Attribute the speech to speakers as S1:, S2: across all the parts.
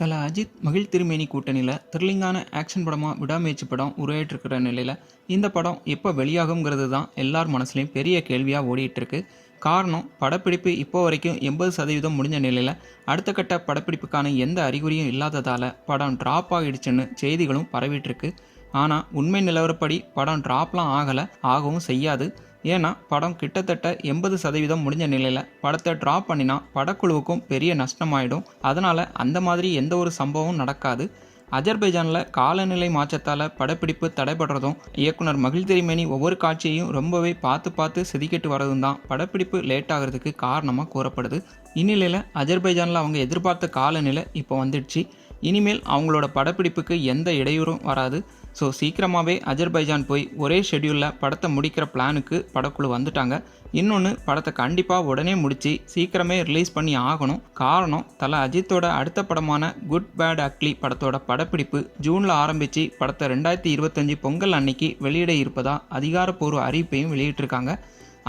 S1: தல அஜித் மகிழ் திருமேனி கூட்டணியில் த்ரில்லிங்கான ஆக்ஷன் படமாக விடாமுயற்சி படம் உருவாயிட்டிருக்கிற நிலையில் இந்த படம் எப்போ வெளியாகுங்கிறது தான் எல்லார் மனசுலையும் பெரிய கேள்வியாக ஓடிட்டுருக்கு. காரணம் படப்பிடிப்பு இப்போ வரைக்கும் எண்பது சதவீதம் முடிஞ்ச நிலையில் அடுத்த கட்ட படப்பிடிப்புக்கான எந்த அறிகுறியும் இல்லாததால் படம் ட்ராப் ஆகிடுச்சுன்னு செய்திகளும் பரவிட்டுருக்கு. ஆனால் உண்மை நிலவரப்படி படம் ட்ராப்லாம் ஆகலை ஆகவும் செய்யாது. ஏன்னா படம் கிட்டத்தட்ட எண்பது சதவீதம் முடிஞ்ச நிலையில் படத்தை ட்ராப் பண்ணினா படக்குழுவுக்கும் பெரிய நஷ்டமாயிடும். அதனால் அந்த மாதிரி எந்த ஒரு சம்பவமும் நடக்காது. அஜர்பைஜானில் காலநிலை மாற்றத்தால் படப்பிடிப்பு தடைபடுறதும் இயக்குனர் மகிழ் ஒவ்வொரு காட்சியையும் ரொம்பவே பார்த்து பார்த்து செதுக்கிட்டு வரதும் தான் படப்பிடிப்பு லேட் ஆகிறதுக்கு காரணமாக கூறப்படுது. இந்நிலையில் அஜர்பைஜானில் அவங்க எதிர்பார்த்த காலநிலை இப்போ வந்துடுச்சு. இனிமேல் அவங்களோட படப்பிடிப்புக்கு எந்த இடையூறும் வராது. ஸோ சீக்கிரமாகவே அஜர்பைஜான் போய் ஒரே ஷெடியூலில் படத்தை முடிக்கிற பிளானுக்கு படக்குழு வந்துட்டாங்க. இன்னொன்று படத்தை கண்டிப்பாக உடனே முடித்து சீக்கிரமே ரிலீஸ் பண்ணி ஆகணும். காரணம் தலை அஜித்தோட அடுத்த படமான குட் பேட் அக்லி படத்தோட படப்பிடிப்பு ஜூனில் ஆரம்பித்து படத்தை ரெண்டாயிரத்தி இருபத்தஞ்சி பொங்கல் அன்னைக்கு வெளியிட இருப்பதா அதிகாரப்பூர்வ அறிவிப்பையும் வெளியிட்டிருக்காங்க.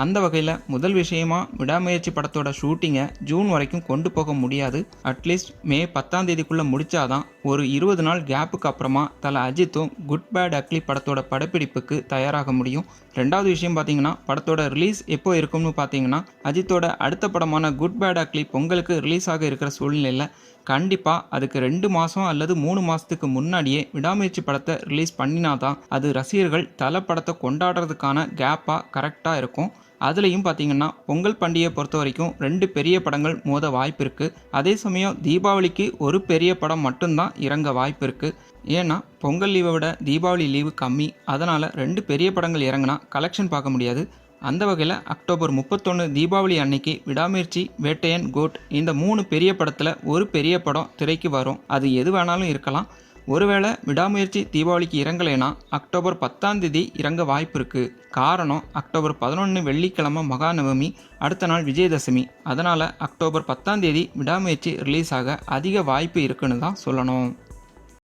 S1: அந்த வகையில் முதல் விஷயமா விடாமுயற்சி படத்தோட ஷூட்டிங்கை ஜூன் வரைக்கும் கொண்டு போக முடியாது. அட்லீஸ்ட் மே பத்தாம் தேதிக்குள்ளே முடிச்சாதான் ஒரு இருபது நாள் கேப்புக்கு அப்புறமா தலை அஜித்தும் குட் பேட் அக்லி படத்தோட படப்பிடிப்புக்கு தயாராக முடியும். ரெண்டாவது விஷயம் பார்த்தீங்கன்னா படத்தோட ரிலீஸ் எப்போ இருக்கும்னு பார்த்தீங்கன்னா அஜித்தோட அடுத்த படமான குட் பேட் அக்லி பொங்கலுக்கு ரிலீஸ் ஆக இருக்கிற சூழ்நிலையில் கண்டிப்பாக அதுக்கு ரெண்டு மாதம் அல்லது மூணு மாதத்துக்கு முன்னாடியே விடாமுயற்சி படத்தை ரிலீஸ் பண்ணினாதான் அது ரசிகர்கள் தலை படத்தை கொண்டாடுறதுக்கான கேப்பாக கரெக்டாக இருக்கும். அதுலேயும் பார்த்தீங்கன்னா பொங்கல் பண்டிகையை பொறுத்த வரைக்கும் ரெண்டு பெரிய படங்கள் மோத வாய்ப்பு இருக்குது அதே சமயம் தீபாவளிக்கு ஒரு பெரிய படம் மட்டும்தான் இறங்க வாய்ப்பு இருக்குது ஏன்னா பொங்கல் லீவை விட தீபாவளி லீவு கம்மி. அதனால் ரெண்டு பெரிய படங்கள் இறங்கினா கலெக்ஷன் பார்க்க முடியாது. அந்த வகையில் அக்டோபர் முப்பத்தொன்று தீபாவளி அன்னைக்கு விடாமுயற்சி வேட்டையன் கோட் இந்த மூணு பெரிய படத்தில் ஒரு பெரிய படம் திரைக்கு வரும். அது எது வேணாலும் இருக்கலாம். ஒருவேளை விடாமுயற்சி தீபாவளிக்கு இறங்கலைனா அக்டோபர் பத்தாம் தேதி இறங்க வாய்ப்பு இருக்குது காரணம் அக்டோபர் பதினொன்று வெள்ளிக்கிழமை மகாநவமி அடுத்த நாள் விஜயதசமி. அதனால் அக்டோபர் பத்தாம் தேதி விடாமுயற்சி ரிலீஸ் ஆக அதிக வாய்ப்பு இருக்குன்னு தான் சொல்லணும்.